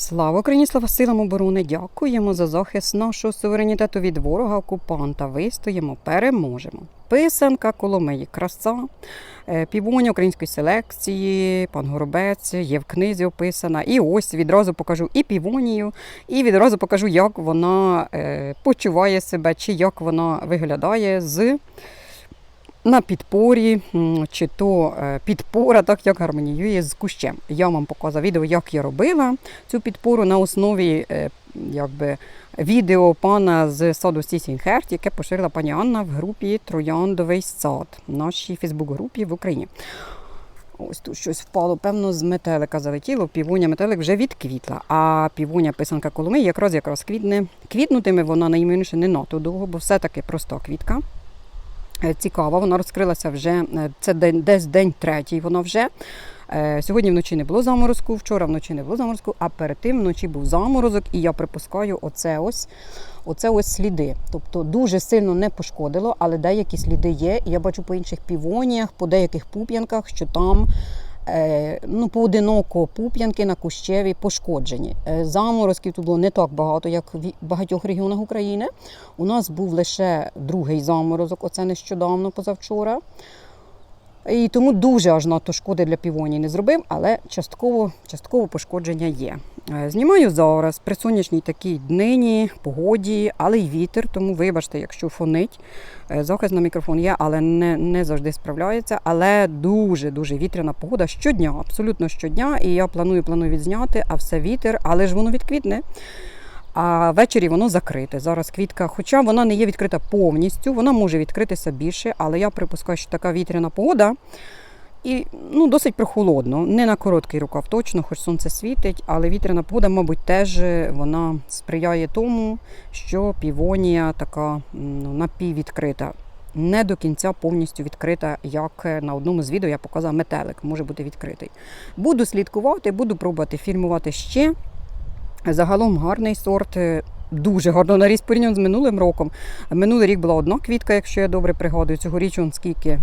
Слава Україні, слава силам оборони! Дякуємо за захист нашого суверенітету від ворога окупанта. Вистоїмо, переможемо. Писанка Коломиї, краса, е, півоня української селекції, пан Горобець є в книзі описана. І ось відразу покажу і півонію, і відразу покажу, як вона е, почуває себе, чи як вона виглядає з на підпорі, чи то е, підпора, так як гармоніює з кущем. Я вам показала відео, як я робила цю підпору на основі е, якби, відео пана з саду Сісінхерт, яке поширила пані Анна в групі Трояндовий сад, в нашій Фейсбук-групі в Україні. Ось тут щось впало, певно, з метелика залетіло. Півуня метелик вже відквітла. А півуня писанка Коломи якраз якраз квітне. Квітнутиме вона найменше не надто довго, бо все-таки проста квітка. Е, Цікава, вона розкрилася вже е, це день, десь день третій. Вона вже Е, сьогодні вночі не було заморозку, вчора вночі не було заморозку, а перед тим вночі був заморозок, і я припускаю, оце ось. Оце ось сліди. Тобто дуже сильно не пошкодило, але деякі сліди є. І я бачу по інших півоніях, по деяких пуп'янках, що там ну, поодиноко пуп'янки на кущеві пошкоджені. Е, заморозків тут було не так багато, як в багатьох регіонах України. У нас був лише другий заморозок, оце нещодавно, позавчора. І тому дуже аж надто шкоди для півоні не зробив, але частково, частково пошкодження є. Е, Знімаю зараз при сонячній такій днині, погоді, але й вітер, тому вибачте, якщо фонить. Е, Захист на мікрофон є, але не, не завжди справляється. Але дуже-дуже вітряна погода щодня, абсолютно щодня. І я планую, планую відзняти, а все вітер, але ж воно відквітне. А ввечері воно закрите. Зараз квітка, хоча вона не є відкрита повністю, вона може відкритися більше, але я припускаю, що така вітряна погода і ну, досить прохолодно. Не на короткий рукав точно, хоч сонце світить, але вітряна погода, мабуть, теж вона сприяє тому, що півонія така ну, напіввідкрита. Не до кінця повністю відкрита, як на одному з відео я показала метелик, може бути відкритий. Буду слідкувати, буду пробувати фільмувати ще. Загалом гарний сорт, е, дуже гарно наріс порівняно з минулим роком. Минулий рік була одна квітка, якщо я добре пригадую. Цьогоріч он скільки?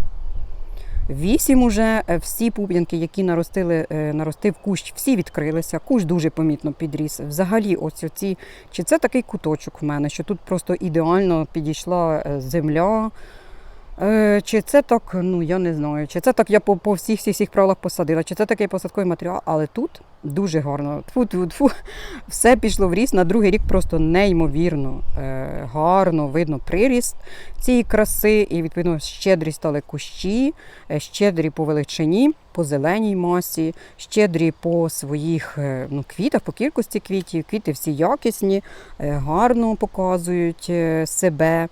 Вісім уже. Е, Всі пуп'янки, які наростили, е, наростив кущ, всі відкрилися. Кущ дуже помітно підріс. Взагалі, ось оці, чи це такий куточок в мене, що тут просто ідеально підійшла е, земля. Е, Чи це так, ну я не знаю, чи це так я по, по всіх всіх всіх правилах посадила, чи це такий посадковий матеріал, але тут дуже гарно. Тфу, тфу, тфу. Все пішло в ріст. На другий рік просто неймовірно е, гарно видно приріст цієї краси, і відповідно щедрі стали кущі, е, щедрі по величині, по зеленій масі, щедрі по своїх е, ну, квітах, по кількості квітів. Квіти всі якісні, е, гарно показують е, себе,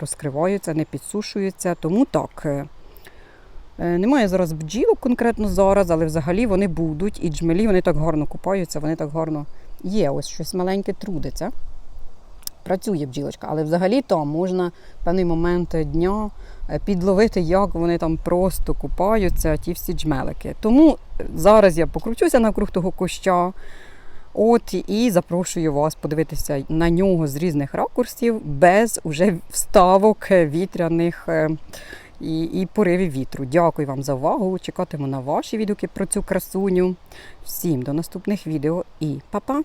розкриваються, не підсушуються. Тому так. Немає зараз бджілок конкретно зараз, але взагалі вони будуть. І джмелі вони так гарно купаються, вони так гарно є. Ось щось маленьке трудиться. Працює бджілочка, але взагалі там можна в певний момент дня е, підловити, як вони там просто купаються, ті всі джмелики. Тому е, зараз я покручуся навкруг того куща. От і запрошую вас подивитися на нього з різних ракурсів, без уже вставок вітряних е, і, і поривів вітру. Дякую вам за увагу. Чекатиму на ваші відгуки про цю красуню. Всім до наступних відео і па-па!